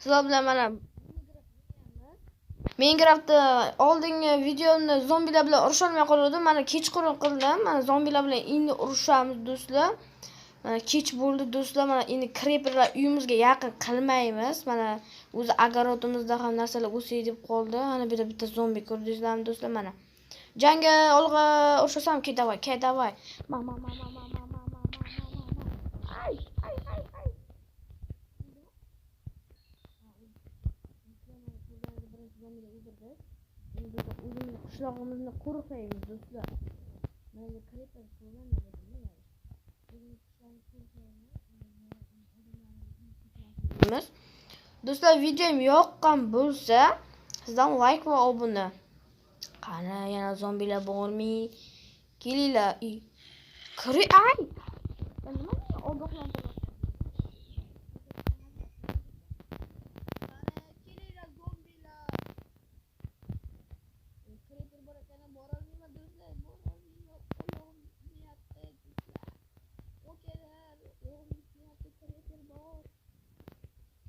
sizlar bilan mana Minecraftda oldingi videoni zombilar bilan urusha olmay qolgandim. Mana kechqurun qildim. Mana zombilar bilan endi urushamiz do'stlar. Mana kech bo'ldi do'stlar. Mana endi creeperlar uyimizga yaqin qilmaymiz. Mana o'zi agarotimizda ham narsalar o'say deb qoldi. Mana bir bitta zombi ko'rdingizlarmi do'stlar? Mana jangga olg'a urushasam ketavoy, ketavoy. Ma ma ma ma ma. Hamile burada. Şimdi bak uzun kuşlarımızla kuru dostlar. Ben de kripler kullanmadım yani. Dostlar videom yoqqan bo'lsa, sizdan like va obuna. Qani yana zombilar bormi? Kelinglar. Kiri ay. Nima hani ogohlantirish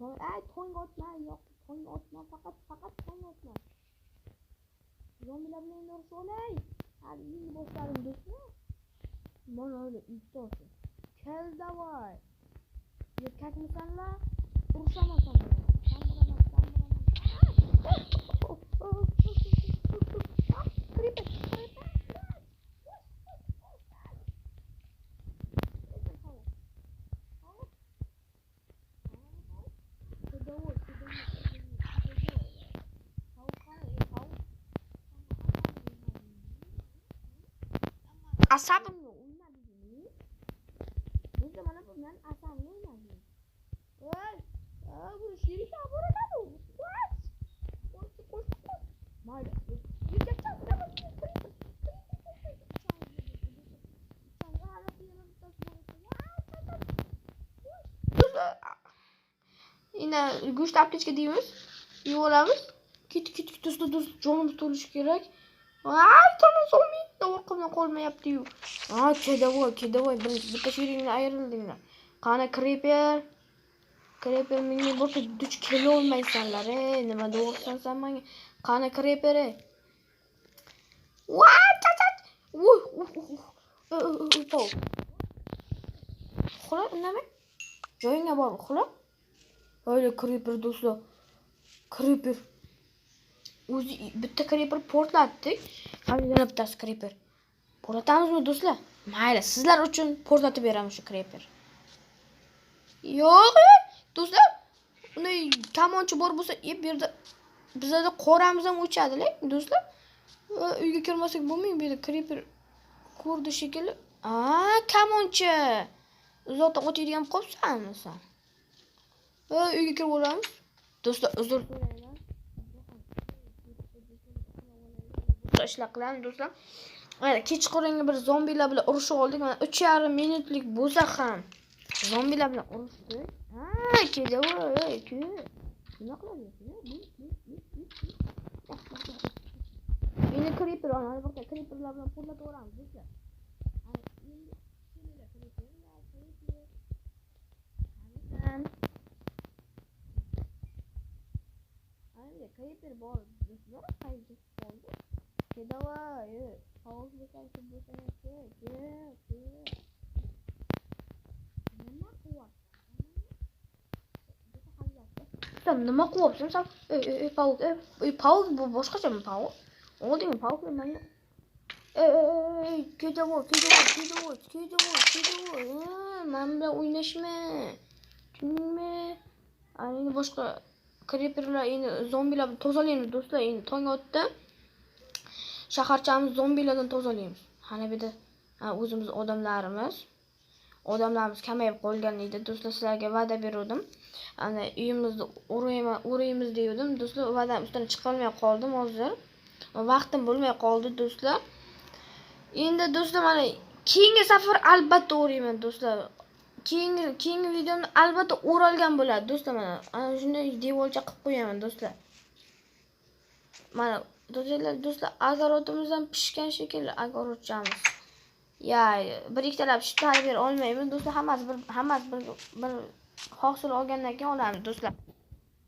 Toy, e, ay toyngotlar yok. Toyngotlar fakat fakat toyngotlar. Zombilerin en doğrusu olay. Hadi şimdi boşlarım geçme. Bana öyle ilk olsun. Kel de var. Yetkek misanla uğraşamasam. Sen vuramaz, sen vuramaz. Oh, oh, oh, creeper, creeper. asabımla oynadığını bu zaman zamana bundan asabımla oynadım. Ay, ay bunu şirika burada mı? What? Koş koş koş. Mayda. Yürüyeceğim. Ne bakıyorsun? Yine güç tapkeçke değilmiş. Yuvarlamış. Kit kit kit üstü düz. Canım tutuluş gerek. Ay tamam sonra koluna koluna yap diyor. Aa kedavoy kedavoy. Закачирили ayrıldığına. Kana creeper. Creeper mini burada düç keli olmaysanlar. He nima doğursan sen manga. Kana creeper. What? Uy uy uy. Pau. Xula nima? Joyinga bor xula. Öyle creeper do'stlar. Creeper. O'zi bitta creeper portlatdik. Ham yana bittasi creeper. Portlatamizmi do'stlar? Mayli, sizlar uchun portlatib beramiz shu creeper. Yo'q, do'stlar. Unday kamonchi bor bo'lsa, e, bu yerda bizlarda qoramiz ham o'chadi-la, do'stlar. Va Uyga kirmasak bo'lmaydi, bu yerda creeper ko'rdi shekilli. Aa, kamonchi. Uzoqdan o'taydigan qolibsanmi sen? Va uyga kirib olamiz. Do'stlar, uzr so'rayman. do'stlar. Mana kechqurungi bir zombilar bilan urushib oldik. Mana 3,5 minutlik bo'lsa ham zombilar bilan urushdik. Ha, kelavoy, ke. Nima qilyapsiz? Endi creeper ana yerda creeperlar bilan porlataveramiz do'stlar. Ana endi kelinglar creeperlar, creeper. Okay, давай. How old we can to do something? Yeah, yeah. Там нема кулап, сен сам. Эй, эй, эй, паук, эй, эй, паук, бошка чем паук? Ол дейм паук мен мен. Эй, эй, эй, кейде бол, кейде бол, кейде бол, кейде бол, кейде бол. Мен белән уйнашма. Түнме. Аны бошка криперләр, инде зомбилар, тозалар инде, дуслар, инде таң атты shaharchamiz zombilardan tozalaymiz ana bu yerda ha, o'zimiz odamlarimiz. Odamlarimiz kamayib qolgan edi. Do'stlar sizlarga va'da beruvdim. Ana uyimizni uraymiz degandim do'stlar va'dam ustidan chiqolmay qoldim hozir. Vaqtim bo'lmay qoldi do'stlar. Endi do'stlar mana keyingi safar albatta o'rayman do'stlar. Keyingi keyingi videomda albatta o'ralgan bo'ladi do'stlar mana. Ana shunday devorcha qilib do'stlar. Mana Dolayısıyla dostlar agarotumuzdan pişken şekilde agarotumuz. Ya bir iki taraf şu tarifler olmayı dostlar hamas bir hamas bir bir hosil olgandan keyin olamiz do'stlar.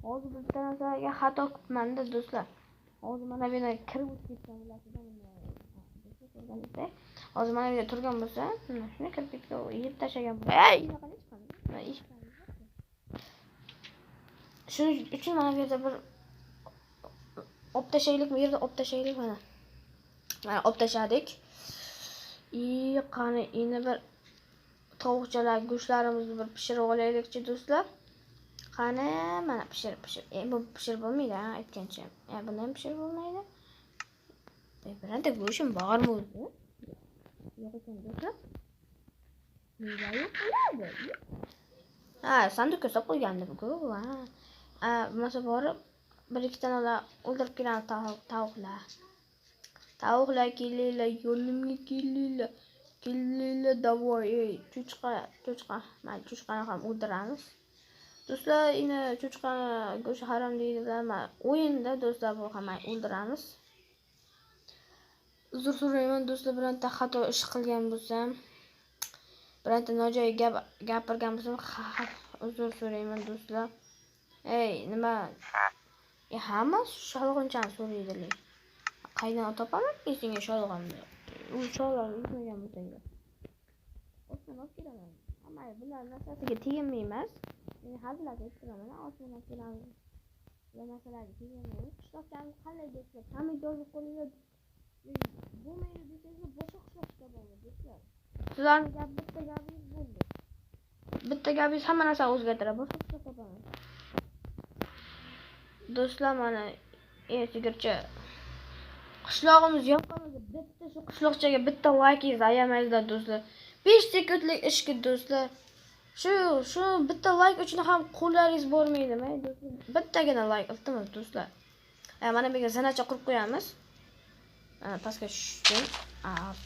Hozir bitta narsaga xato qilibmanda do'stlar. Hozir mana bu yerga kirib o'tib ketgan bo'lasidan Hozir mana bu yerda turgan bo'lsa, mana shuni kirpikni yeb tashlagan bo'lsa, Shuning uchun mana bu yerda bir olib tashlaylik bu yerda olib tashlaylik mana mana olib tashladik и qani endi bir tovuqchalar go'shtlarimizni bir pishirib olaylikchi do'stlar. Qani mana pishirib pishirib e bu pishirib bo'lmaydi ha aytgancha e buni ham pishirib bo'lmaydi birorta go'shtim bormi o'zi yo'q ekan do'stlar ha sanduqqa solib qo'ygandim ku ha. Bo'lmasa borib bir ikkitani o'ldirib kelamiz tovuqlar tovuqlar kelinglar yo'limga kelinglar. Kelinglar davoy ey cho'chqa cho'chqa mayli cho'chqani ham o'ldiramiz. Do'stlar endi cho'chqani go'shti harom deydilar mana o'yinda do'stlar bu ham o'ldiramiz. Uzr so'rayman do'stlar bironta xato ish qilgan bo'lsam bironta nojo'ya gap gapirgan bo'lsam uzr so'rayman do'stlar. Ey nima e hamma sholg'inchani so'raydilar. Qaydan topaman? Senga sholg'inni u sholg'in uzmagan bo'lsanglar osmon olib kelaman. Hamma bular narsasiga teginmaymiz men hazillashib aytiraman osmon olib kelamiz bular narsalarga teginmaymiz qishloqchamiz qanday do'stlar pomidorni qo'linglar bo'lmaydi desanglar boshqa qishloqcha topaman do'stlar sizlarni gap bitta gapingiz bo'ldi. Bitta gapingiz hamma narsani o'zgartiradi. Boshqa do'stlar mana sigircha qishlog'imiz yoqqanida bitta shu qishloqchaga bitta laykingizni ayamaysizlar do'stlar. Besh sekundlik ishki do'stlar. Shu shu bitta layk uchun ham qo'llaringiz bormaydimi? Bittagina layk iltimos do'stlar? Mana bu yerga zanacha qurib qo'yamiz. Pastga tushsin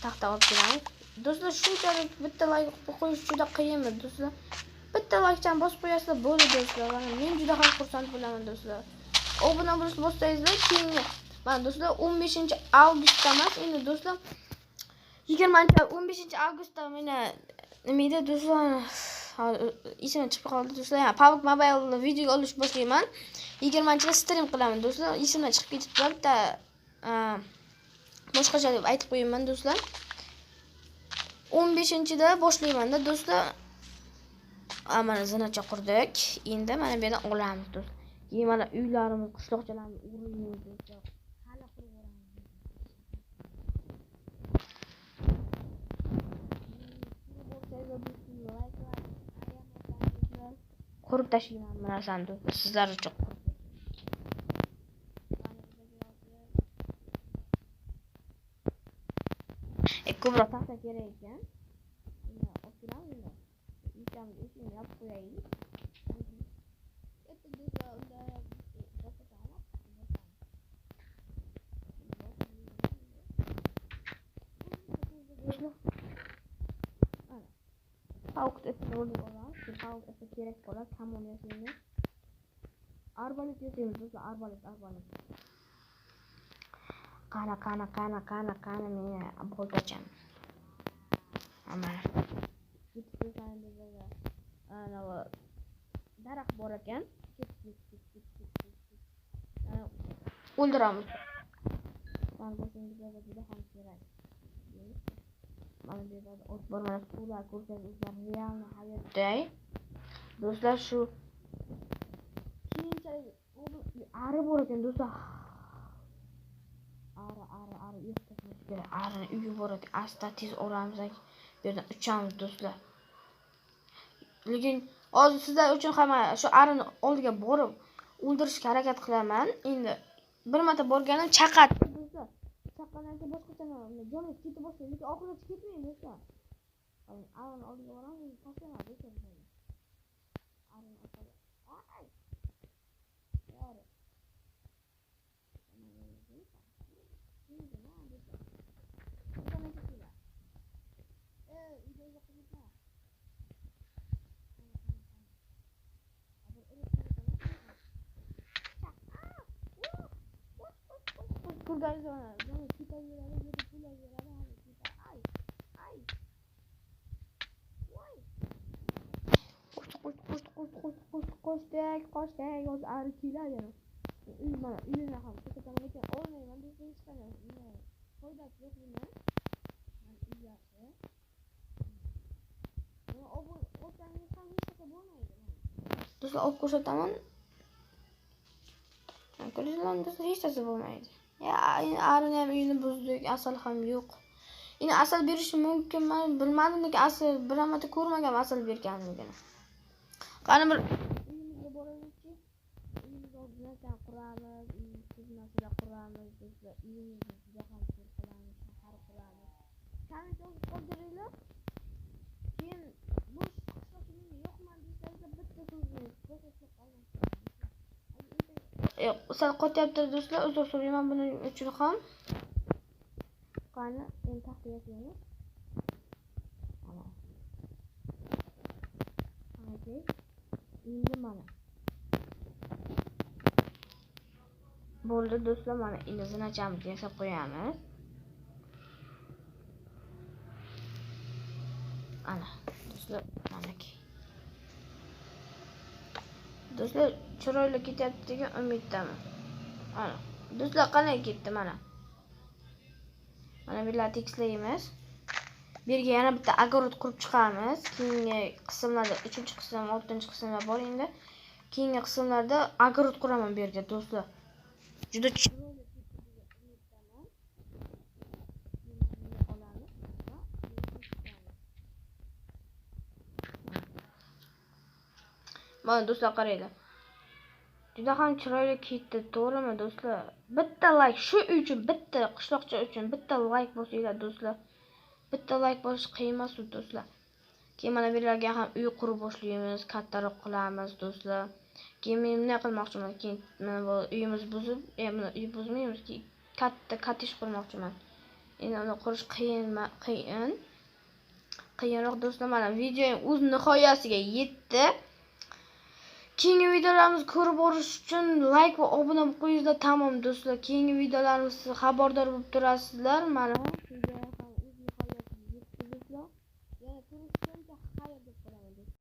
taxta olib kelamiz. Do'stlar shunchalik bitta layk qo'yish juda qiyinmi do'stlar? Bitta laykchani bosib qo'yasizlar bo'ldi do'stlar. Men juda ham xursand bo'laman do'stlar. Obuna bo'lishni boshlaysizlar keyingi mana do'stlar o'n beshinchi avgustda emas endi do'stlar. Yigirmanchi o'n beshinchi avgustda mana nima edi do'stlar esimdan chiqib qoldi do'stlar. Pavk mobile video olish boshlayman yigirmanchida stream qilaman do'stlar. Esimdan chiqib ketibdi bitta boshqacha deb aytib qo'yaman do'stlar. o'n beshinchida boshlaymanda do'stlar. Mana zinacha qurdik endi mana bu yerdan do'stlar keyin mana uylarimiz qishloqchalarimiz do'stlar hali qurib tashlayman bu narsani sizlar uchun ko'proq taxta kerak ekan. Olib kelamiz yopib qo'yaylik Poszło? Haukt jest rollola, czyli Haukt jest direkt pola, kamon jest inny. Arbalet jest inny, to za arbalet, arbalet. Kana, kana, kana, kana, kana, nie, nie, abholgoczem. Amen. Bitti, kana, kana, kana, kana, kana, kana, kana, kana, kana, o'ldiramiz. Hayotday do'stlar shu keyinchalik ari bor ekan do'stlar. Ari ari ari yo'q arini uyi bor ekan asta tez olamiz bu yerdan uchamiz do'stlar. Lekin hozir sizlar uchun ham shu arini oldiga borib o'ldirishga harakat qilaman. Endi bir marta borganim chaqat. Do'stlar chaqqandan keyin boshqacha jonim ketib boshlaydi lekin oxirigacha ketmaydi do'stlar. Arini oldiga boramiz tashlayman Vamos, Garzona. Vamos, fica girada, gira, pula, girada, fica. Ai, ai. Ai. Costa, costa, costa, costa, costa, costa, costei, costei. Os artilheiros. Ih, mano, ih, na rama. Fica também tem. Ô, né, manda esse cara. Foi daqui, eu fui, né? Mas, já, é? Dużo okurze tam on. A koleżanka dosyć to było mieć. Ya endi arini ham uyini buzdik asal ham yo'q. Endi asal berishi mumkinmi bilmadim lekin asal bir marta ko'rmaganman asal berganligini. Qani bir uyimizga boraylikchi uyimizni oldindan quramiz tuzmasida quramiz do'stlar uyimizni juda ham zo'r qilamiz shahar quramiz. Komment yozib qoldiringlar. Keyin sal qotyapti do'stlar uzr so'rayman buning uchun ham qani endi mana Hadi. endi mana bo'ldi do'stlar mana endi zinachamizni yasab qo'yamiz ana do'stlar manaki do'stlar chiroyli ketyapti degan umiddaman. Ana do'stlar qanday ketdi mana? Mana bu yerlarni tekislaymiz. Bu yerga yana bitta огород qurib chiqamiz keyingi qismlarda uchinchi qism oltinchi qismlar bor endi. Keyingi qismlarda огород quraman bu yerga do'stlar. Juda chiroyli ketdi degan umiddaman olamiz va mana do'stlar qaranglar. Juda ham chiroyli ketdi to'g'rimi do'stlar? Bitta layk shu uy uchun bitta qishloqcha uchun bitta layk bosinglar do'stlar. Bitta layk bosish qiyin emas do'stlar. Keyin mana bu yerlarga ham uy qurib boshlaymiz kattaroq qilamiz do'stlar. Keyin men bunday qilmoqchiman keyin mana bu uyimiz buzib e, uy buzmaymiz keyin katta kottedj qurmoqchiman. Endi uni qurish qiyin qiyin qiyinroq do'stlar. Mana videoyim o'z nihoyasiga yetdi. Keyingi videolarimizni ko'rib borish uchun layk va obuna bo'lib qo'yingizlar tamom do'stlar. Keyingi videolarimizdan xabardor bo'lib turasizlar mana